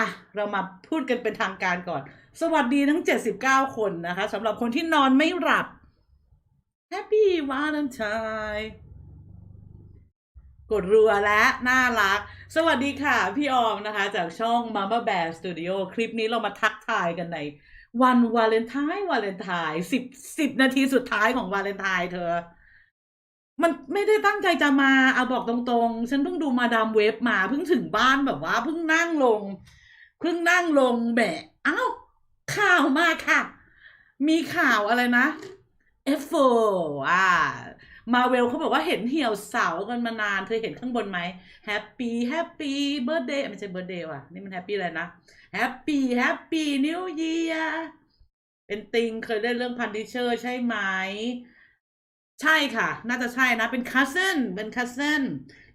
อะเรามาพูดกันเป็นทางการก่อน สวัสดีทั้ง 79 คนนะคะสำหรับคนที่นอนไม่หลับ Happy Valentine กดรัวและน่ารัก สวัสดีค่ะ พี่ออมนะคะ จากช่อง Mama Bear Studio คลิปนี้เรามาทักทายกันในวันวาเลนไทน์วาเลนไทน์สิบสิบนาทีสุดท้ายของวาเลนไทน์เธอ มันไม่ได้ตั้งใจจะมาเอาบอกตรงๆ ฉันเพิ่งดูมาดามเว็บมาเพิ่งถึงบ้านแบบว่าเพิ่งนั่งลง เพิ่งนั่งลงแบะอ้าวข่าวมาค่ะ มีข่าวอะไรนะ F4 อ่ามาเวลเขาบอกว่าเห็นเหี่ยวเสากันมานาน เธอเห็นข้างบนไหม Happy Happy Birthday ไม่ใช่ Birthday ว่ะ นี่มัน Happy อะไรนะ Happy Happy New Year เป็นติงเคยได้เรื่องพันดิเชอร์ใช่ไหม ใช่ค่ะ น่าจะใช่นะ เป็นคัสเซนเป็นคัสเซน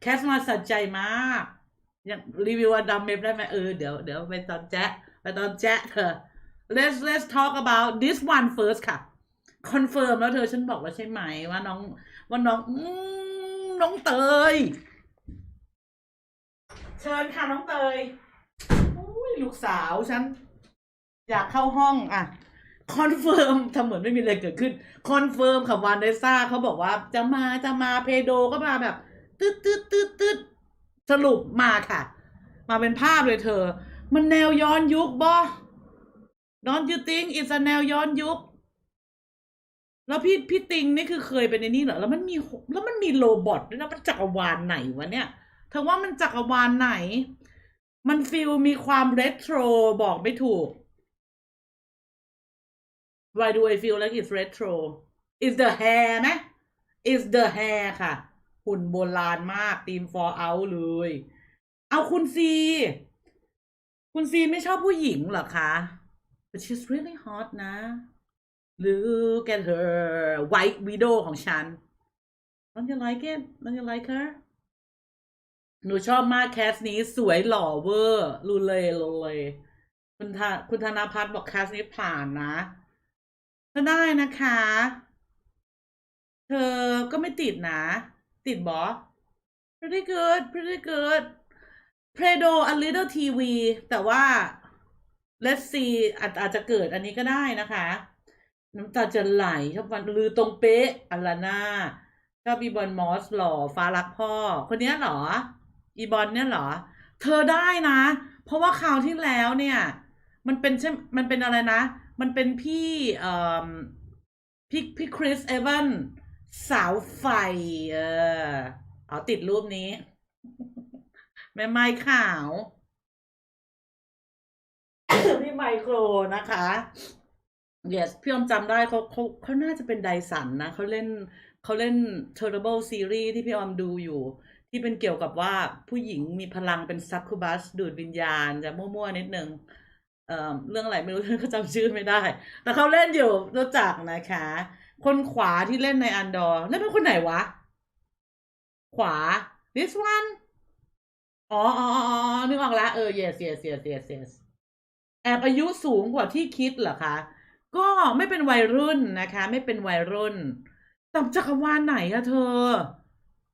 แคสมาสัจใจมาก ยังรีวิวอดัมเมฟได้ไหมเออเดี๋ยวเดี๋ยวไปตอนแจ๊ะไปตอนแจ๊ะเธอ let's let's talk about this one first ค่ะคอนเฟิร์มแล้วเธอฉันบอกแล้วใช่ไหมว่าน้องว่าน้องอมน้องเตย เชิญค่ะน้องเตยอุ้ยลูกสาวฉัน อยากเข้าห้องอะคอนเฟิร์มทำเหมือนไม่มีอะไรเกิดขึ้นคอนเฟิร์มค่ะวานเดซ่าเขาบอกว่าจะมาจะมาเพโดก็มาแบบ ตึ๊ดตึ๊ดตึ๊ดตึ๊ด สรุปมาค่ะ มาเป็นภาพเลยเธอ มันแนวย้อนยุคบ่ Don't you think it's a แนวย้อนยุค แล้วพี่พี่ติงนี่คือเคยเป็นในนี่เหรอ แล้วมันมีแล้วมันมีโรบอทด้วยนะมันจักรวาลไหนวะเนี่ยเธอว่ามันจักรวาลไหน มันฟีลมีความเรโทรบอกไม่ถูก Why do I feel like it's retro Is the hair ไหม Is the hair ค่ะ หุ่นโบราณมากทีม for out เลย เอาคุณซี คุณซีไม่ชอบผู้หญิงเหรอคะ But she's really hot นะ Look at her White Widow ของฉัน Don't you like it Don't you like her หนูชอบมากแคสนี้สวยหล่อเวอร์รูเลยรูเลยคุณธาคุณธนาพัฒน์บอกแคสนี้ผ่านนะก็ได้นะคะ เธอก็ไม่ติดนะ ติดบอ pretty good pretty good Predo a little TV แต่ว่า let's see อาจอาจจะเกิดอันนี้ก็ได้นะคะ น้ำตาจะไหลชอบวันลือตรงเป๊ะอัลาน่าชอบอีบอลมอสหล่อฟ้ารักพ่อ คนเนี้ยหรอ อีบอลเนี่ยหรอ เธอได้นะ เพราะว่าคราวที่แล้วเนี่ย มันเป็นใช่มันเป็นอะไรนะ มันเป็นพี่เอ่อพี่พี่คริสเอเวน สาวไฟ เออเอาติดรูปนี้ แม่ไม้ขาวพี่ไมโครนะคะ yes พี่อมจำได้เขาเขาเขาน่าจะเป็นไดสันนะเขาเล่นเขาเล่น Terrible Series ที่พี่ออมดูอยู่ ที่เป็นเกี่ยวกับว่าผู้หญิงมีพลังเป็นซักคูบัสดูดวิญญาณจะมั่วๆนิดนึงเอ่อเรื่องอะไรไม่รู้เขาจำชื่อไม่ได้ แต่เขาเล่นอยู่รู้จักนะคะ คนขวาที่เล่นในอันดอร์เล่นเป็นคนไหนวะ ขวา this one อ๋ออ๋ออ๋อนึกออกแล้วเออ yes yes yes yes yes แอบอายุสูงกว่าที่คิดเหรอคะ ก็ไม่เป็นวัยรุ่นนะคะ ไม่เป็นวัยรุ่นแต่จักรวาลไหนอะเธอ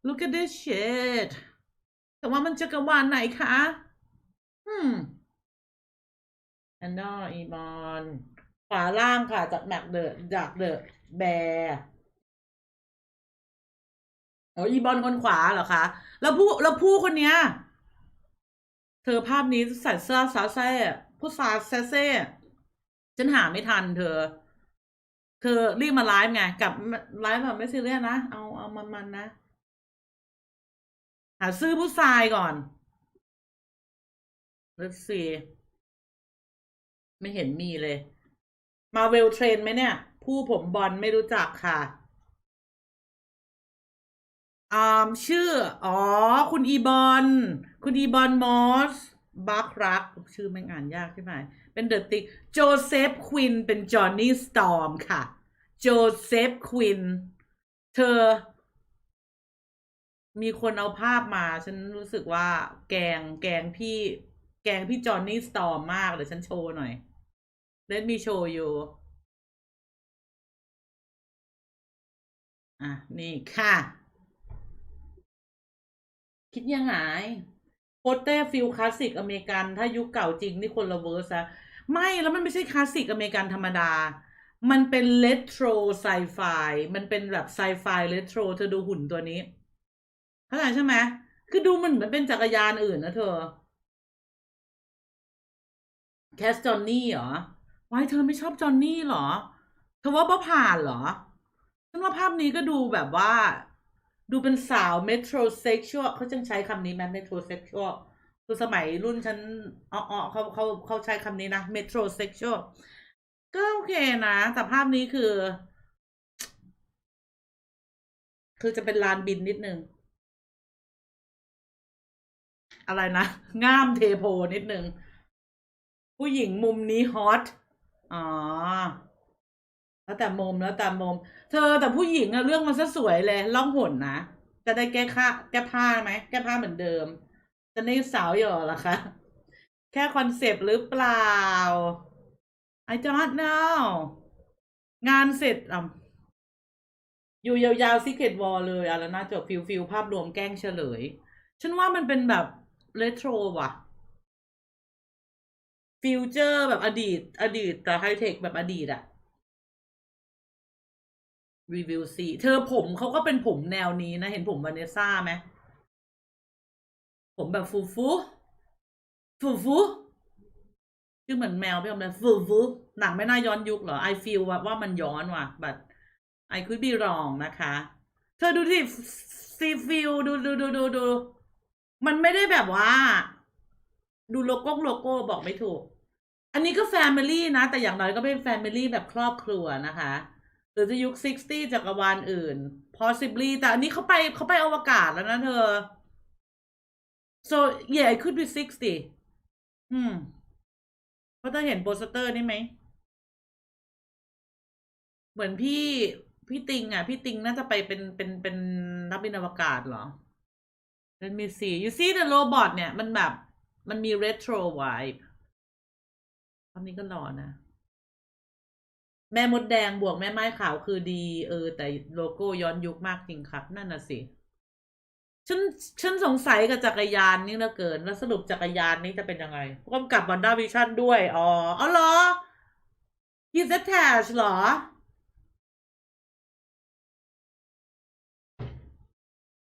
look at this shit แต่ว่ามันจักรวาลไหนคะอืมแอนดอร์อีบอน ขวาล่างค่ะ จากแมกเดอะจากเดอะ แบร์อ๋ออีบอนคนขวาเหรอคะ แล้วผู้แล้วผู้คนเนี้ย เธอภาพนี้ใส่เสื้อซาเซ่ผู้ซาเซเซ่ฉันหาไม่ทันเธอ เธอรีบมาไลฟ์ไงกับไลฟ์แบบไม่ซีเรียสนะ เอาเอามันมันนะ หาซื้อผู้ชายก่อน let's see ไม่เห็นมีเลย มาเวลเทรนไหมเนี่ย ผู้ผมบอลไม่รู้จักค่ะอ่าชื่อ อ๋อ คุณอีบอลคุณอีบอลมอสบัครัก ชื่อแม่งอ่านยากใช่ไหม เป็นเดอะติกโจเซฟควินเป็นจอห์นนี่สตอมค่ะ โจเซฟควิน เธอ มีคนเอาภาพมา ฉันรู้สึกว่าแกงแกงพี่ แกงพี่จอห์นนี่สตอมมากเลยฉันโชว์หน่อย Let me show you อะ นี่ค่ะ คิดยังไงโปสเต้ฟิลคลาสสิกอเมริกัน ถ้ายุคเก่าจริง นี่คนละเวอร์สอะไม่แล้วมันไม่ใช่คลาสสิกอเมริกันธรรมดา มันเป็นเลโทรไซไฟมันเป็นแบบไซไฟเลโทรเธอดูหุ่นตัวนี้เข้าใจใช่ไหมคือดูมันเหมือนเป็นจักรยานอื่นนะเธอแคสจอนนี่เหรอวายเธอไม่ชอบจอนนี่เหรอเธอว่าบ่ผ่านเหรอ ฉันว่าภาพนี้ก็ดูแบบว่า ดูเป็นสาวเมโทรเซ็กชวลเขาจังใช้คำนี้ไหมเมโทรเซ็กชวลคือสมัยรุ่นฉันอ๋ออเขาเขาเขาใช้คำนี้นะเมโทรเซ็กชวลก็โอเคนะ แต่ภาพนี้คือ คือจะเป็นลานบินนิดนึง อะไรนะ ง่ามเทโพนิดนึง ผู้หญิงมุมนี้ฮอต อ๋อ แล้วแต่มุมแล้วแต่มุม เธอแต่ผู้หญิงอะเรื่องมันซะสวยเลยล่องหนนะจะได้แก้ค่าแก้ผ้าไหมแก้ผ้าเหมือนเดิม จะได้สาวหย่อหรอคะแค่คอนเซปต์หรือเปล่า I don't know งานเสร็จอะอยู่ยาวๆ Secret War เลยอะแล้วน่าจบฟิลฟิลภาพรวมแกล้งเฉลย ฉันว่ามันเป็นแบบเรโทรว่ะฟิวเจอร์แบบอดีต อดีตแต่ไฮเทคแบบอดีตอะ รีวิวซีเธอผมเขาก็เป็นผมแนวนี้นะ เห็นผมวาเนซ่าไหมผมแบบฟูฟูฟูฟูคือเหมือนแมวพี่อมเลยฟูฟูหนังไม่น่าย้อนยุคเหรอ I feel ว่าว่ามันย้อนว่ะ but I could be wrong นะคะ เธอดูที่ซีฟิลดูดูดูดูดู มันไม่ได้แบบว่า ดูโลโก้โลโก้บอกไม่ถูก อันนี้ก็แฟมิลี่นะ แต่อย่างน้อยก็เป็นแฟมิลี่แบบครอบครัวนะคะ หรือจะยุค60จักรวาลอื่น possibly แต่อันนี้เขาไปเขาไปอวกาศแล้วนะเธอ so yeah it could be 60 อืมเพราะเธอเห็นโปสเตอร์นี่ไหม เหมือนพี่พี่ติงอะ พี่ติงน่าจะไปเป็นเป็นเป็นนักบินอวกาศเหรอ Let me see you see the robot เนี่ย มันแบบ มันมี retro vibe ตอนนี้ก็รอนะ แม่มดแดงบวกแม่ไม้ขาวคือดี เออ แต่โลโก้ย้อนยุคมากจริงครับ นั่นน่ะสิ ฉันฉันสงสัยกับจักรยานนี่เหลือเกิน แล้วสรุปจักรยานนี้จะเป็นยังไงกำกับวันด้าวิชั่นด้วย อ๋อ เอาเหรอ He's attached เหรอ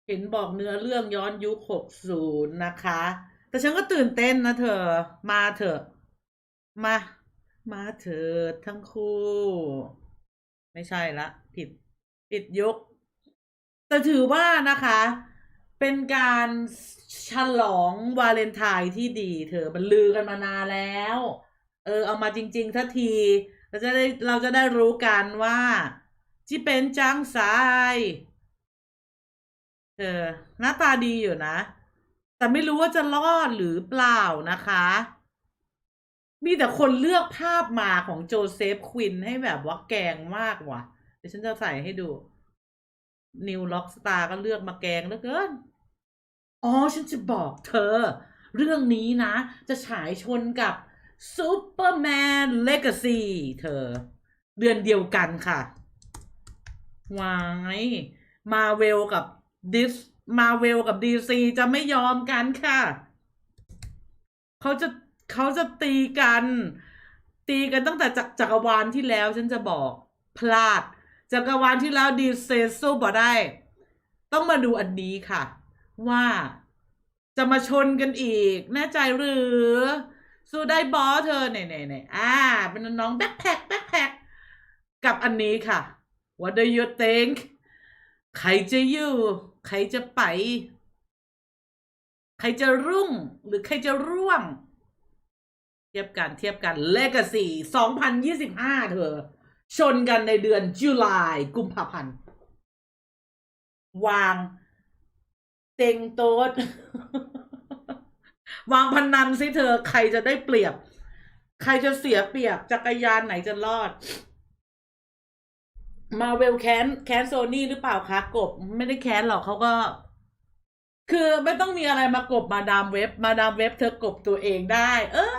เห็นบอกเนื้อเรื่องย้อนยุค60นะคะ แต่ฉันก็ตื่นเต้นนะเธอ มาเถอะ มา มาเถิดทั้งคู่ ไม่ใช่ละ ผิดผิดยุคแต่ถือว่านะคะ เป็นการฉลองวาเลนไทน์ที่ดี เธอมันลือกันมานานแล้ว เออ เอามาจริงๆทัที เราจะได้เราจะได้รู้กันว่าที่เป็นจังสายเออหน้าตาดีอยู่นะ แต่ไม่รู้ว่าจะรอดหรือเปล่านะคะ มีแต่คนเลือกภาพมาของโจเซฟควินให้แบบว่าแกงมากว่ะ เดี๋ยวฉันจะใส่ให้ดู นิวล็อกสตาร์ก็เลือกมาแกงเหลือเกิน อ๋อ ฉันจะบอกเธอ เรื่องนี้นะ จะฉายชนกับซูเปอร์แมนเลกาซีเธอ เดือนเดียวกันค่ะวายมาเวลกับดิสมาเวลกับดีซีจะไม่ยอมกันค่ะ เขาจะ เขาจะตีกัน ตีกันตั้งแต่จักจักรวาลที่แล้วฉันจะบอกพลาด จักรวาลที่แล้วดีเซสู้บ่ได้ ต้องมาดูอันนี้ค่ะ ว่าจะมาชนกันอีก แน่ใจหรือ สู้ได้บอสเธอเนี่ยเนี่ยเน่อ่า เป็นน้องแบ็คแพ็คแบ็คแพ็คกับอันนี้ค่ะ What do you think ใครจะอยู่ ใครจะไป ใครจะรุ่งหรือใครจะร่วง เทียบกันเทียบกัน Legacy 2025 เธอ ชนกันในเดือนจุลายกุมภาพันธ์ วางเต็งโต๊ดวางพนันสิเธอ ใครจะได้เปรียบ ใครจะเสียเปรียบจักรยานไหนจะรอด มาเวลแคนแคนโซนี่หรือเปล่าคะกบ ไม่ได้แคนหรอกเขาก็ คือไม่ต้องมีอะไรมากบมาดามเว็บ มาดามเว็บเธอกบตัวเองได้ เออ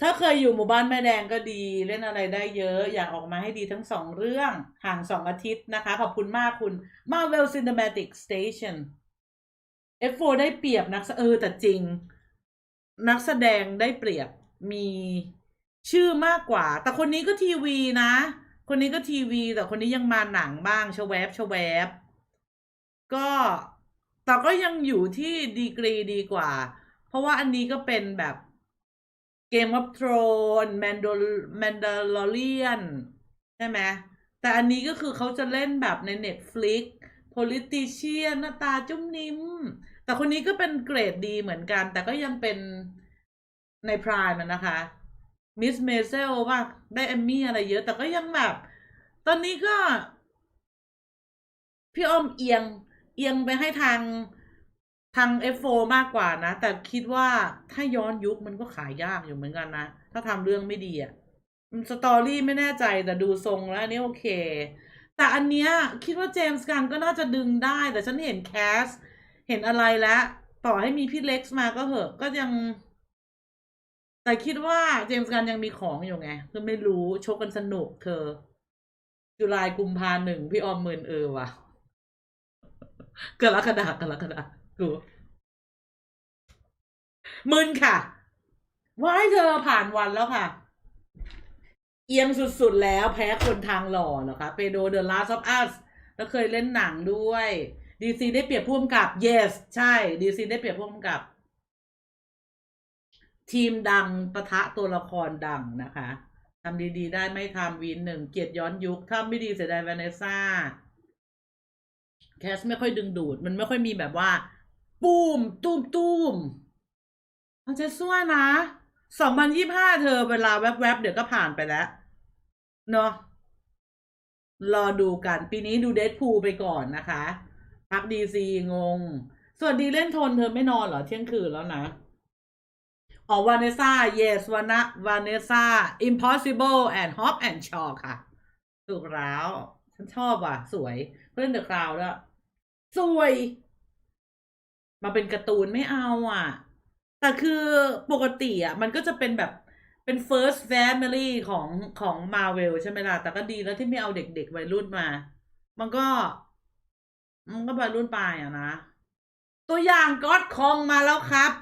ถ้าเคยอยู่หมู่บ้านแม่แดงก็ดีเล่นอะไรได้เยอะ อยากออกมาให้ดีทั้งสองเรื่อง ห่างสองอาทิตย์นะคะ ขอบคุณมากคุณ Marvel Cinematic Station F4 ได้เปรียบนักเออแต่จริง นักแสดงได้เปรียบมีชื่อมากกว่า แต่คนนี้ก็ทีวีนะ คนนี้ก็ทีวี แต่คนนี้ยังมาหนังบ้างชวบชวบ ก็แต่ก็ยังอยู่ที่ดีกรีดีกว่า เพราะว่าอันนี้ก็เป็นแบบ Game of Thrones Mandal Mandalorian ใช่ไหมแต่อันนี้ก็คือเขาจะเล่นแบบใน Netflix politician หน้าตาจุ้มนิ้ม แต่คนนี้ก็เป็นเกรดดีเหมือนกัน แต่ก็ยังเป็นในพรายมันนะคะมิสเมเซลว่าได้แอมมี่อะไรเยอะ แต่ก็ยังแบบ ตอนนี้ก็ พี่อ้อมเอียง เอียงไปให้ทางทาง F4 มากกว่านะ แต่คิดว่าถ้าย้อนยุคมันก็ขายยากอยู่เหมือนกันนะ ถ้าทำเรื่องไม่ดีอะสตอรี่ไม่แน่ใจแต่ดูทรงแล้วอันนี้โอเค แต่อันเนี้ยคิดว่าเจมส์กันก็น่าจะดึงได้ แต่ฉันเห็นแคส เห็นอะไรแล้ว ต่อให้มีพี่เล็กซ์มาก็เหอะ ก็ยัง แต่คิดว่าเจมส์กันยังมีของอยู่ไงคือไม่รู้ชกกันสนุกเธอ จุลายกุมภาหนึ่งพี่ออมหมื่นเออว่ะ กรกฎากรกฎากูมึนค่ะว่ายเธอผ่านวันแล้วค่ะ เอียงสุดๆแล้วแพ้คนทางหล่อเหรอคะเปโดเดอะลาสออฟอัสแล้วเคยเล่นหนังด้วยดีซีได้เปรียบพ่วงกับ yes ใช่ดีซีได้เปรียบพ่วงกับ ทีมดังปะทะตัวละครดังนะคะทำดีๆ ได้ไม่ทำวีนหนึ่งเกียรติย้อนยุคถ้าไม่ดีเสียดายแวเนซ่า แคสไม่ค่อยดึงดูด มันไม่ค่อยมีแบบว่า ปูมตูมตูมมันจะซั่วนะสองพันยี่ห้าเธอเวลาแวบๆ เดี๋ยวก็ผ่านไปแล้ว เนาะรอดูกัน ปีนี้ดูเด p พูไปก่อนนะคะ พักดีซีงง ส่วนดีเล่นทนเธอไม่นอนเหรอ เที่ยงคืนแล้วนะอ๋อวานเนซ่า yes วานะวานเนซ่า impossible and hop and shaw ค่ะ ถูกแล้ว ฉันชอบว่ะ สวยเพื่อนเดอะคราวด้วย สวย มาเป็นการ์ตูนไม่เอาอะ แต่คือปกติอะ มันก็จะเป็นแบบเป็น first family ของของ Marvel ใช่ไหมล่ะ แต่ก็ดีแล้วที่ไม่เอาเด็กๆวัยรุ่นมา มันก็ มันก็วัยรุ่นปลายอะนะ ตัวอย่างก็อดคองมาแล้วครับ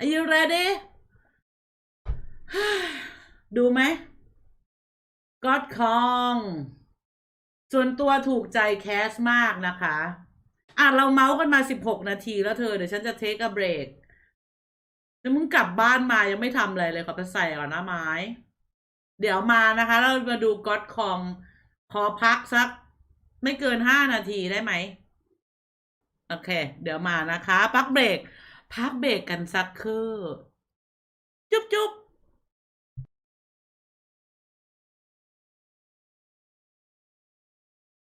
Are you ready ดูไหมก็อดคอง ส่วนตัวถูกใจแคสมากนะคะ อะเราเมาส์กันมาสิบหกนาทีแล้วเธอเดี๋ยวฉันจะเทคอะเบรกแล้วมึงกลับบ้านมายังไม่ทำอะไรเลยขอไปใส่ก่อนนะไม้ เดี๋ยวมานะคะ เรามาดูก็อดคองขอพักสัก ไม่เกินห้านาทีได้ไหม โอเค เดี๋ยวมานะคะ พักเบรก พักเบรกกันสักครู่จุ๊บจุ๊บ